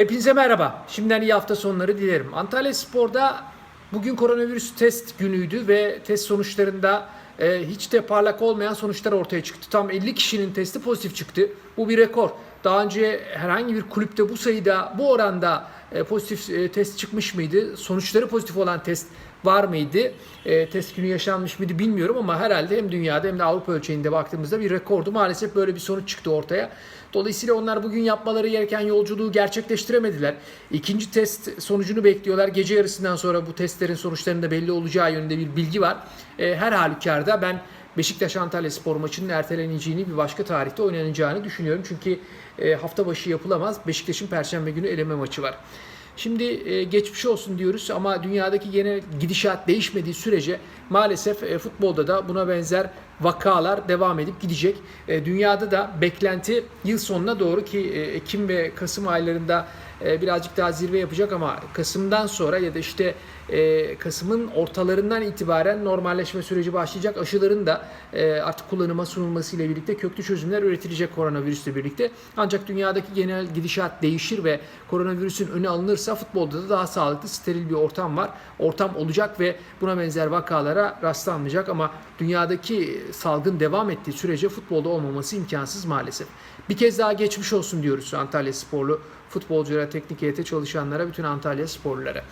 Hepinize merhaba. Şimdiden iyi hafta sonları dilerim. Antalya Spor'da bugün koronavirüs test günüydü ve test sonuçlarında e, hiç de parlak olmayan sonuçlar ortaya çıktı. Tam 50 kişinin testi pozitif çıktı. Bu bir rekor. Daha önce herhangi bir kulüpte bu sayıda, bu oranda e, pozitif e, test çıkmış mıydı? Sonuçları pozitif olan test var mıydı? E, test günü yaşanmış mıydı bilmiyorum ama herhalde hem dünyada hem de Avrupa ölçeğinde baktığımızda bir rekordu. Maalesef böyle bir sonuç çıktı ortaya. Dolayısıyla onlar bugün yapmaları gereken yolculuğu gerçekleştiremediler. İkinci test sonucunu bekliyorlar. Gece yarısından sonra bu testlerin sonuçlarının da belli olacağı yönünde bir bilgi var. Her halükarda ben Beşiktaş Antalya Spor maçının erteleneceğini bir başka tarihte oynanacağını düşünüyorum. Çünkü e, hafta başı yapılamaz. Beşiktaş'ın Perşembe günü eleme maçı var. Şimdi e, geçmiş olsun diyoruz ama dünyadaki genel gidişat değişmediği sürece maalesef e, futbolda da buna benzer vakalar devam edip gidecek. Dünyada da beklenti yıl sonuna doğru ki Ekim ve Kasım aylarında e, birazcık daha zirve yapacak ama Kasım'dan sonra ya da işte e, Kasım'ın ortalarından itibaren normalleşme süreci başlayacak. Aşıların da e, artık kullanıma sunulmasıyla birlikte köklü çözümler üretilecek koronavirüsle birlikte. Ancak dünyadaki genel gidişat değişir ve koronavirüsün önü alınırsa futbolda da daha sağlıklı, steril bir ortam var. Ortam olacak ve buna benzer vakalara rastlanmayacak ama dünyadaki salgın devam ettiği sürece futbolda olmaması imkansız maalesef. Bir kez daha geçmiş olsun diyoruz Antalya sporlu futbolculara, teknik heyete çalışanlara, bütün Antalya sporlulara.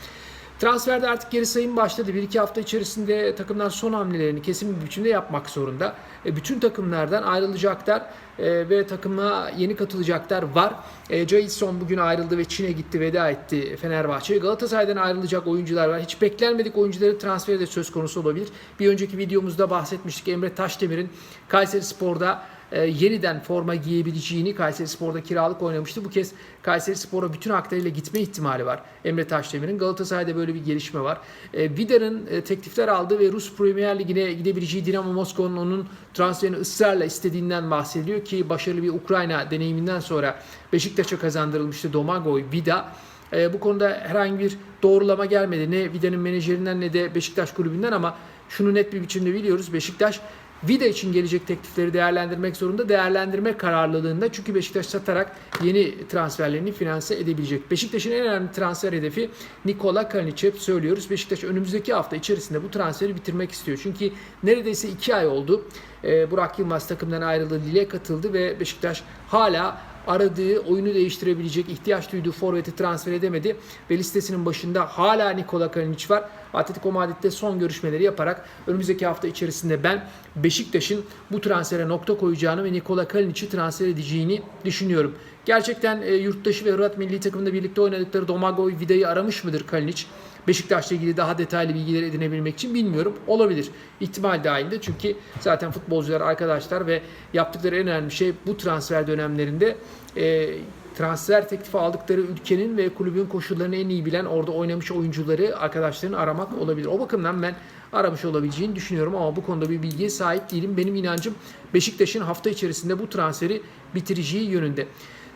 Transferde artık geri sayım başladı. Bir iki hafta içerisinde takımlar son hamlelerini kesin bir biçimde yapmak zorunda. E, bütün takımlardan ayrılacaklar e, ve takıma yeni katılacaklar var. E, Jason bugün ayrıldı ve Çin'e gitti, veda etti Fenerbahçe. Galatasaray'dan ayrılacak oyuncular var. Hiç beklenmedik oyuncuların transferi de söz konusu olabilir. Bir önceki videomuzda bahsetmiştik. Emre Taşdemir'in Kayseri Spor'da e, yeniden forma giyebileceğini Kayseri Spor'da kiralık oynamıştı. Bu kez Kayseri Spor'a bütün haklarıyla gitme ihtimali var Emre Taşdemir'in. Galatasaray'da böyle bir gelişme var. E, Vida'nın e, teklifler aldığı ve Rus Premier Ligi'ne gidebileceği Dinamo Moskova'nın onun transferini ısrarla istediğinden bahsediliyor ki başarılı bir Ukrayna deneyiminden sonra Beşiktaş'a kazandırılmıştı Domagoj Vida. E, bu konuda herhangi bir doğrulama gelmedi. Ne Vida'nın menajerinden ne de Beşiktaş kulübünden ama şunu net bir biçimde biliyoruz. Beşiktaş Vida için gelecek teklifleri değerlendirmek zorunda. Değerlendirme kararlılığında çünkü Beşiktaş satarak yeni transferlerini finanse edebilecek. Beşiktaş'ın en önemli transfer hedefi Nikola Kalinic hep söylüyoruz. Beşiktaş önümüzdeki hafta içerisinde bu transferi bitirmek istiyor. Çünkü neredeyse iki ay oldu. Ee, Burak Yılmaz takımdan ayrıldı, Lille katıldı ve Beşiktaş hala aradığı, oyunu değiştirebilecek, ihtiyaç duyduğu forveti transfer edemedi. Ve listesinin başında hala Nikola Kalinic var. Atletico Madrid'de son görüşmeleri yaparak önümüzdeki hafta içerisinde ben Beşiktaş'ın bu transfere nokta koyacağını ve Nikola Kalinic'i transfer edeceğini düşünüyorum. Gerçekten e, yurttaşı ve Hırvat milli takımında birlikte oynadıkları Domagoj Vida'yı aramış mıdır Kalinic? Beşiktaş'la ilgili daha detaylı bilgiler edinebilmek için bilmiyorum. Olabilir. İhtimal dahilinde çünkü zaten futbolcular, arkadaşlar ve yaptıkları en önemli şey bu transfer dönemlerinde e, transfer teklifi aldıkları ülkenin ve kulübün koşullarını en iyi bilen orada oynamış oyuncuları arkadaşlarını aramak olabilir. O bakımdan ben aramış olabileceğini düşünüyorum ama bu konuda bir bilgiye sahip değilim. Benim inancım Beşiktaş'ın hafta içerisinde bu transferi bitireceği yönünde.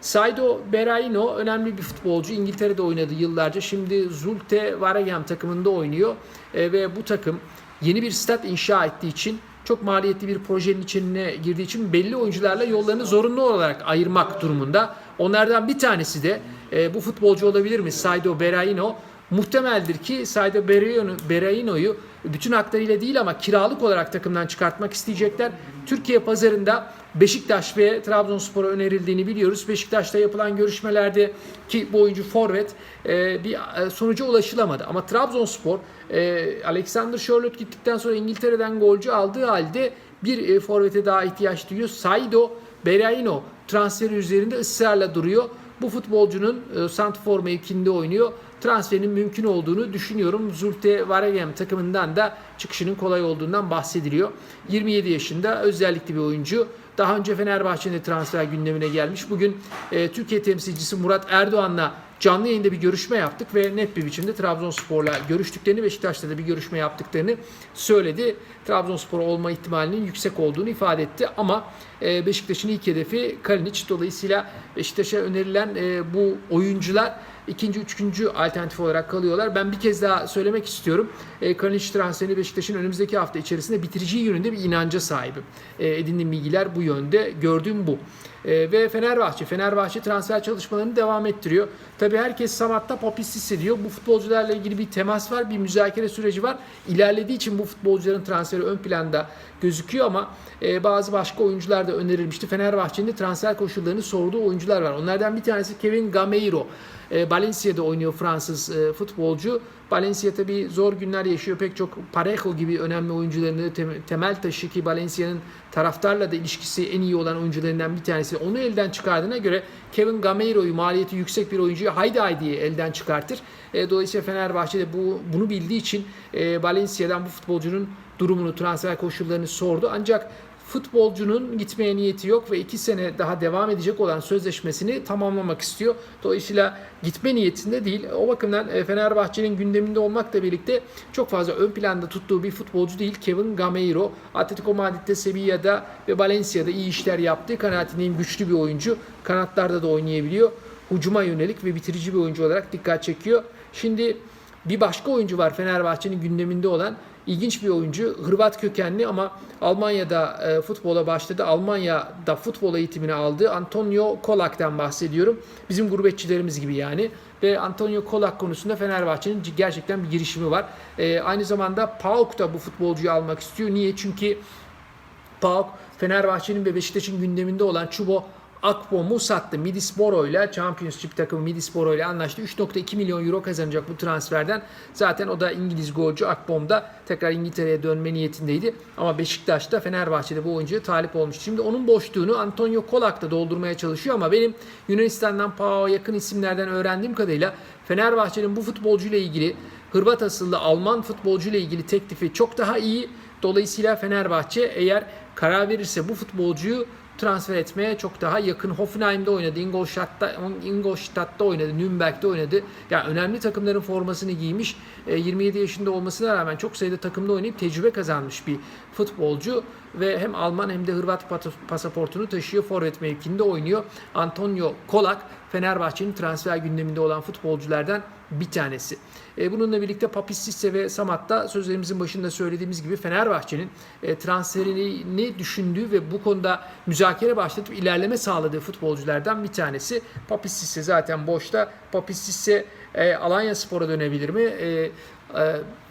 Saido Berahino önemli bir futbolcu. İngiltere'de oynadı yıllarca. Şimdi Zulte Waregem takımında oynuyor. E, ve bu takım yeni bir stat inşa ettiği için çok maliyetli bir projenin içine girdiği için belli oyuncularla yollarını zorunlu olarak ayırmak durumunda. Onlardan bir tanesi de e, bu futbolcu olabilir mi? Saido Berahino. Muhtemeldir ki Saido Berahino'yu bütün haklarıyla değil ama kiralık olarak takımdan çıkartmak isteyecekler. Türkiye pazarında Beşiktaş ve Trabzonspor'a önerildiğini biliyoruz. Beşiktaş'ta yapılan görüşmelerde ki bu oyuncu forvet e, bir e, sonuca ulaşılamadı. Ama Trabzonspor e, Alexander Charlotte gittikten sonra İngiltere'den golcü aldığı halde bir forvete daha ihtiyaç duyuyor. Saido Berahino transferi üzerinde ısrarla duruyor. Bu futbolcunun e, Santfor mevkinde oynuyor. Transferinin mümkün olduğunu düşünüyorum. Zulte Waregem takımından da çıkışının kolay olduğundan bahsediliyor. 27 yaşında özellikle bir oyuncu. Daha önce Fenerbahçe'nin transfer gündemine gelmiş. Bugün e, Türkiye temsilcisi Murat Erdoğan'la canlı yayında bir görüşme yaptık ve net bir biçimde Trabzonspor'la görüştüklerini, Beşiktaş'ta da bir görüşme yaptıklarını söyledi. Trabzonspor olma ihtimalinin yüksek olduğunu ifade etti ama e, Beşiktaş'ın ilk hedefi Kalinic. Dolayısıyla Beşiktaş'a önerilen e, bu oyuncular ikinci, üçüncü alternatif olarak kalıyorlar. Ben bir kez daha söylemek istiyorum. E, Kalinic transferini Beşiktaş'ın önümüzdeki hafta içerisinde bitireceği yönünde bir inanca sahibim. E, edindiğim bilgiler bu yönde. Gördüğüm bu. E, ve Fenerbahçe. Fenerbahçe transfer çalışmalarını devam ettiriyor. Tabii herkes Samat'ta Papis hissediyor. Bu futbolcularla ilgili bir temas var, bir müzakere süreci var. İlerlediği için bu futbolcuların transferi ön planda gözüküyor ama e, bazı başka oyuncular da önerilmişti. Fenerbahçe'nin de transfer koşullarını sorduğu oyuncular var. Onlardan bir tanesi Kevin Gameiro. E, Valencia'da oynuyor Fransız e, futbolcu. Valencia tabii zor günler yaşıyor. Pek çok Parejo gibi önemli oyuncularını tem- temel taşı ki Valencia'nın taraftarla da ilişkisi en iyi olan oyuncularından bir tanesi. Onu elden çıkardığına göre Kevin Gameiro'yu maliyeti yüksek bir oyuncuyu haydi haydi elden çıkartır. E, dolayısıyla Fenerbahçe de bu bunu bildiği için e, Valencia'dan bu futbolcunun durumunu, transfer koşullarını sordu. Ancak futbolcunun gitmeye niyeti yok ve 2 sene daha devam edecek olan sözleşmesini tamamlamak istiyor. Dolayısıyla gitme niyetinde değil. O bakımdan e, Fenerbahçe'nin gündeminde olmakla birlikte çok fazla ön planda tuttuğu bir futbolcu değil Kevin Gameiro. Atletico Madrid'de, Sevilla'da ve Valencia'da iyi işler yaptığı kanaatindeyim. Güçlü bir oyuncu. Kanatlarda da oynayabiliyor. Hucuma yönelik ve bitirici bir oyuncu olarak dikkat çekiyor. Şimdi bir başka oyuncu var Fenerbahçe'nin gündeminde olan ilginç bir oyuncu. Hırvat kökenli ama Almanya'da e, futbola başladı. Almanya'da futbol eğitimini aldı. Antonio Kolak'tan bahsediyorum. Bizim gurbetçilerimiz gibi yani. Ve Antonio Kolak konusunda Fenerbahçe'nin gerçekten bir girişimi var. E, aynı zamanda PAOK da bu futbolcuyu almak istiyor. Niye? Çünkü PAOK Fenerbahçe'nin ve Beşiktaş'ın gündeminde olan Çubo Akpom'u sattı. Middlesbrough ile Championship takımı Middlesbrough ile anlaştı. 3.2 milyon euro kazanacak bu transferden. Zaten o da İngiliz golcü Akpom da tekrar İngiltere'ye dönme niyetindeydi. Ama Beşiktaş'ta Fenerbahçe'de bu oyuncuya talip olmuş. Şimdi onun boşluğunu Antonio Kolak da doldurmaya çalışıyor ama benim Yunanistan'dan PAOK'a yakın isimlerden öğrendiğim kadarıyla Fenerbahçe'nin bu futbolcuyla ilgili Hırvat asıllı Alman futbolcuyla ilgili teklifi çok daha iyi. Dolayısıyla Fenerbahçe eğer karar verirse bu futbolcuyu transfer etmeye çok daha yakın. Hoffenheim'de oynadı, Ingolstadt'ta, Ingolstadt'ta oynadı, Nürnberg'de oynadı. Yani önemli takımların formasını giymiş. E, 27 yaşında olmasına rağmen çok sayıda takımda oynayıp tecrübe kazanmış bir futbolcu ve hem Alman hem de Hırvat pasaportunu taşıyor. Forvet mevkinde oynuyor. Antonio Kolak Fenerbahçe'nin transfer gündeminde olan futbolculardan bir tanesi. E, bununla birlikte Papis Cisse ve Samat da sözlerimizin başında söylediğimiz gibi Fenerbahçe'nin e, transferini düşündüğü ve bu konuda müzakere başlatıp ilerleme sağladığı futbolculardan bir tanesi. Papis Cisse zaten boşta. Papis Cisse e, Alanya Spor'a dönebilir mi?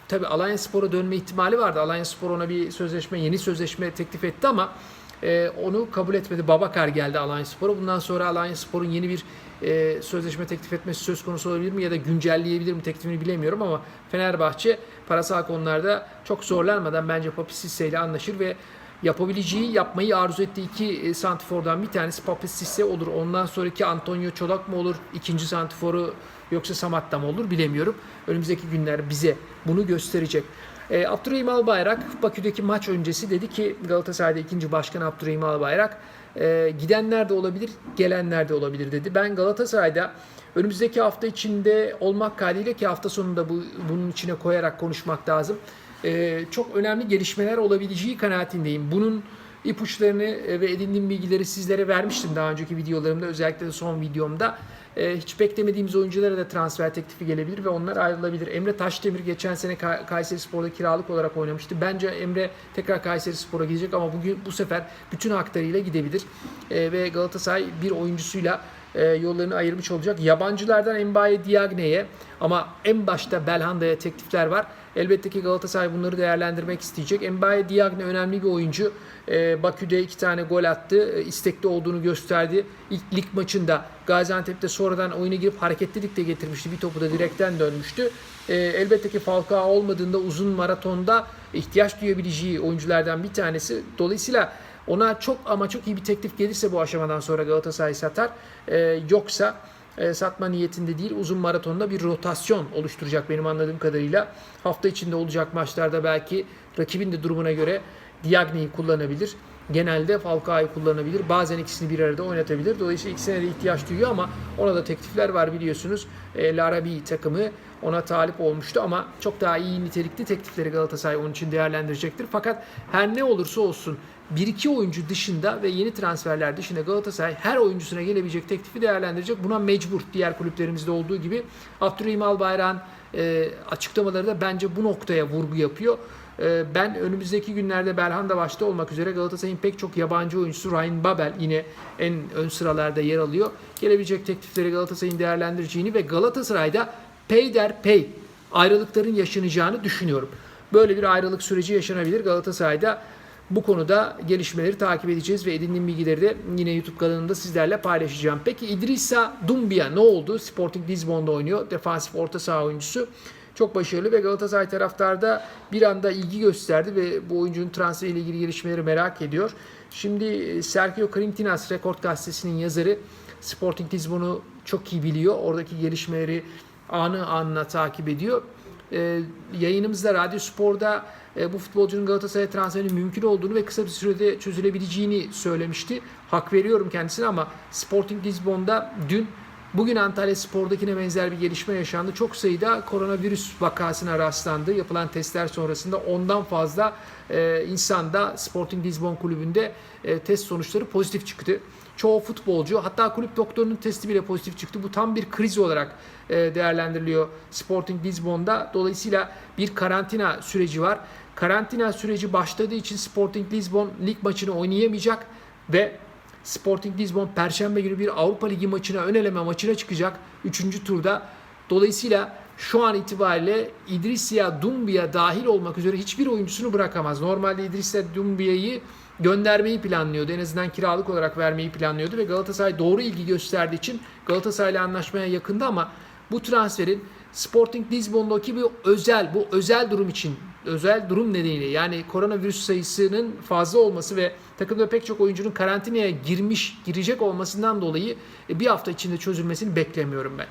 Tabii Alanya Spor'a dönme ihtimali vardı. Alanya Spor ona bir sözleşme, yeni sözleşme teklif etti ama e, onu kabul etmedi. Babakar geldi Alanya Spor'a. Bundan sonra Alanya Spor'un yeni bir e, sözleşme teklif etmesi söz konusu olabilir mi ya da güncelleyebilir mi teklifini bilemiyorum ama Fenerbahçe parasal konularda çok zorlanmadan bence Papi Cisse ile anlaşır ve yapabileceği, yapmayı arzu ettiği iki e, santifordan bir tanesi Papi Cisse olur. Ondan sonraki Antonio Çolak mı olur? ikinci santiforu yoksa Samat'ta mı olur bilemiyorum. Önümüzdeki günler bize bunu gösterecek. E, Abdurrahim Albayrak Bakü'deki maç öncesi dedi ki Galatasaray'da ikinci başkan Abdurrahim Albayrak e, gidenler de olabilir, gelenler de olabilir dedi. Ben Galatasaray'da önümüzdeki hafta içinde olmak kaydıyla ki hafta sonunda bu, bunun içine koyarak konuşmak lazım. E, çok önemli gelişmeler olabileceği kanaatindeyim. Bunun ipuçlarını e, ve edindiğim bilgileri sizlere vermiştim daha önceki videolarımda özellikle de son videomda. E, hiç beklemediğimiz oyunculara da transfer teklifi gelebilir ve onlar ayrılabilir. Emre Taşdemir geçen sene Ka- Kayseri Spor'da kiralık olarak oynamıştı. Bence Emre tekrar Kayseri Spor'a gidecek ama bugün bu sefer bütün haklarıyla gidebilir. E, ve Galatasaray bir oyuncusuyla e, yollarını ayırmış olacak. Yabancılardan Mbaye Diagne'ye ama en başta Belhanda'ya teklifler var. Elbette ki Galatasaray bunları değerlendirmek isteyecek. Mbaye Diagne önemli bir oyuncu. E, Bakü'de iki tane gol attı. E, istekli olduğunu gösterdi. İlk lig maçında Gaziantep'te sonradan oyuna girip hareketlilik de getirmişti. Bir topu da direkten dönmüştü. E, elbette ki Falcao olmadığında uzun maratonda ihtiyaç duyabileceği oyunculardan bir tanesi. Dolayısıyla ona çok ama çok iyi bir teklif gelirse bu aşamadan sonra Galatasaray satar. Yoksa e, satma niyetinde değil uzun maratonda bir rotasyon oluşturacak benim anladığım kadarıyla. Hafta içinde olacak maçlarda belki rakibin de durumuna göre Diagne'yi kullanabilir. Genelde Falcao'yu kullanabilir. Bazen ikisini bir arada oynatabilir. Dolayısıyla ikisine de ihtiyaç duyuyor ama ona da teklifler var biliyorsunuz. E, Larabi takımı ona talip olmuştu ama çok daha iyi nitelikli teklifleri Galatasaray onun için değerlendirecektir. Fakat her ne olursa olsun bir iki oyuncu dışında ve yeni transferler dışında Galatasaray her oyuncusuna gelebilecek teklifi değerlendirecek. Buna mecbur diğer kulüplerimizde olduğu gibi. Abdurrahim Albayrak'ın e, açıklamaları da bence bu noktaya vurgu yapıyor. Ee, Ben önümüzdeki günlerde Belhanda başta olmak üzere Galatasaray'ın pek çok yabancı oyuncusu Ryan Babel yine en ön sıralarda yer alıyor. Gelebilecek teklifleri Galatasaray'ın değerlendireceğini ve Galatasaray'da peyderpey ayrılıkların yaşanacağını düşünüyorum. Böyle bir ayrılık süreci yaşanabilir. Galatasaray'da bu konuda gelişmeleri takip edeceğiz ve edindiğim bilgileri de yine YouTube kanalında sizlerle paylaşacağım. Peki İdrissa Dumbia ne oldu? Sporting Lisbon'da oynuyor. Defansif orta saha oyuncusu. Çok başarılı ve Galatasaray taraftarda bir anda ilgi gösterdi ve bu oyuncunun transferiyle ilgili gelişmeleri merak ediyor. Şimdi e, Sergio Corintinas Rekord Gazetesi'nin yazarı Sporting Lisbon'u çok iyi biliyor. Oradaki gelişmeleri anı anına takip ediyor. Ee, yayınımızda Radyo Spor'da bu futbolcunun Galatasaray'a transferinin mümkün olduğunu ve kısa bir sürede çözülebileceğini söylemişti. Hak veriyorum kendisine ama Sporting Lisbon'da dün Bugün Antalya Spor'dakine benzer bir gelişme yaşandı. Çok sayıda koronavirüs vakasına rastlandı. Yapılan testler sonrasında ondan fazla e, insan da Sporting Lisbon kulübünde e, test sonuçları pozitif çıktı. Çoğu futbolcu hatta kulüp doktorunun testi bile pozitif çıktı. Bu tam bir kriz olarak e, değerlendiriliyor Sporting Lisbon'da. Dolayısıyla bir karantina süreci var. Karantina süreci başladığı için Sporting Lisbon lig maçını oynayamayacak ve Sporting Lisbon Perşembe günü bir Avrupa Ligi maçına, ön eleme maçına çıkacak 3. turda. Dolayısıyla şu an itibariyle İdrisiya Dumbia dahil olmak üzere hiçbir oyuncusunu bırakamaz. Normalde İdrisiya Dumbia'yı göndermeyi planlıyordu. En azından kiralık olarak vermeyi planlıyordu ve Galatasaray doğru ilgi gösterdiği için Galatasaray'la anlaşmaya yakındı ama bu transferin Sporting Lisbon'daki bir özel, bu özel durum için, özel durum nedeniyle yani koronavirüs sayısının fazla olması ve takımda pek çok oyuncunun karantinaya girmiş, girecek olmasından dolayı e, bir hafta içinde çözülmesini beklemiyorum ben.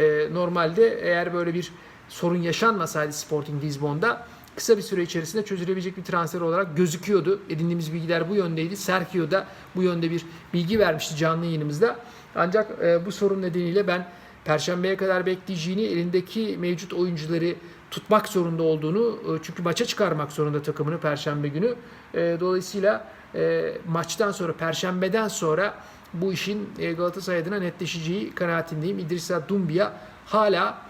E, Normalde eğer böyle bir sorun yaşanmasaydı Sporting Lisbon'da kısa bir süre içerisinde çözülebilecek bir transfer olarak gözüküyordu. Edindiğimiz bilgiler bu yöndeydi. Sergio da bu yönde bir bilgi vermişti canlı yayınımızda. Ancak e, bu sorun nedeniyle ben Perşembeye kadar bekleyeceğini, elindeki mevcut oyuncuları tutmak zorunda olduğunu, e, çünkü maça çıkarmak zorunda takımını Perşembe günü. E, Dolayısıyla e, maçtan sonra, Perşembeden sonra bu işin e, Galatasaray adına netleşeceği kanaatindeyim. İdrissa Dumbia hala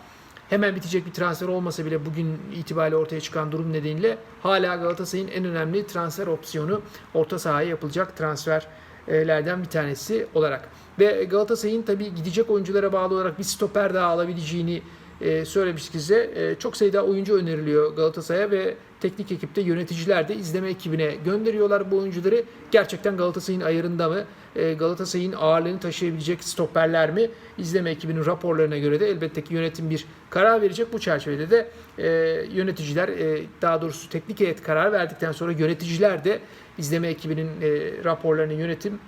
hemen bitecek bir transfer olmasa bile bugün itibariyle ortaya çıkan durum nedeniyle hala Galatasaray'ın en önemli transfer opsiyonu orta sahaya yapılacak transferlerden bir tanesi olarak. Ve Galatasaray'ın tabii gidecek oyunculara bağlı olarak bir stoper daha alabileceğini e, söylemiştik size. E, çok sayıda oyuncu öneriliyor Galatasaray'a ve teknik ekipte yöneticiler de izleme ekibine gönderiyorlar bu oyuncuları. Gerçekten Galatasaray'ın ayarında mı? E, Galatasaray'ın ağırlığını taşıyabilecek stoperler mi? İzleme ekibinin raporlarına göre de elbette ki yönetim bir karar verecek. Bu çerçevede de e, yöneticiler e, daha doğrusu teknik heyet karar verdikten sonra yöneticiler de izleme ekibinin e, raporlarını yönetim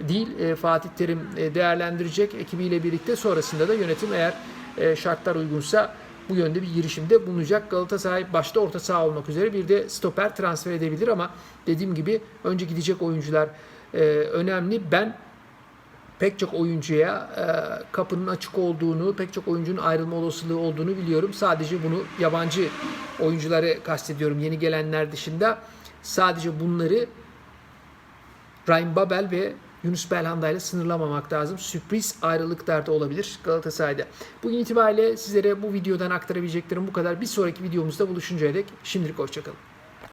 değil e, Fatih Terim e, değerlendirecek ekibiyle birlikte sonrasında da yönetim eğer e, şartlar uygunsa bu yönde bir girişimde bulunacak. Galatasaray başta orta saha olmak üzere bir de stoper transfer edebilir ama dediğim gibi önce gidecek oyuncular e, önemli. Ben pek çok oyuncuya e, kapının açık olduğunu, pek çok oyuncunun ayrılma olasılığı olduğunu biliyorum. Sadece bunu yabancı oyuncuları kastediyorum yeni gelenler dışında. Sadece bunları Ryan Babel ve Yunus Belhanda ile sınırlamamak lazım. Sürpriz ayrılıklar da olabilir Galatasaray'da. Bugün itibariyle sizlere bu videodan aktarabileceklerim bu kadar. Bir sonraki videomuzda buluşuncaya dek şimdilik hoşçakalın.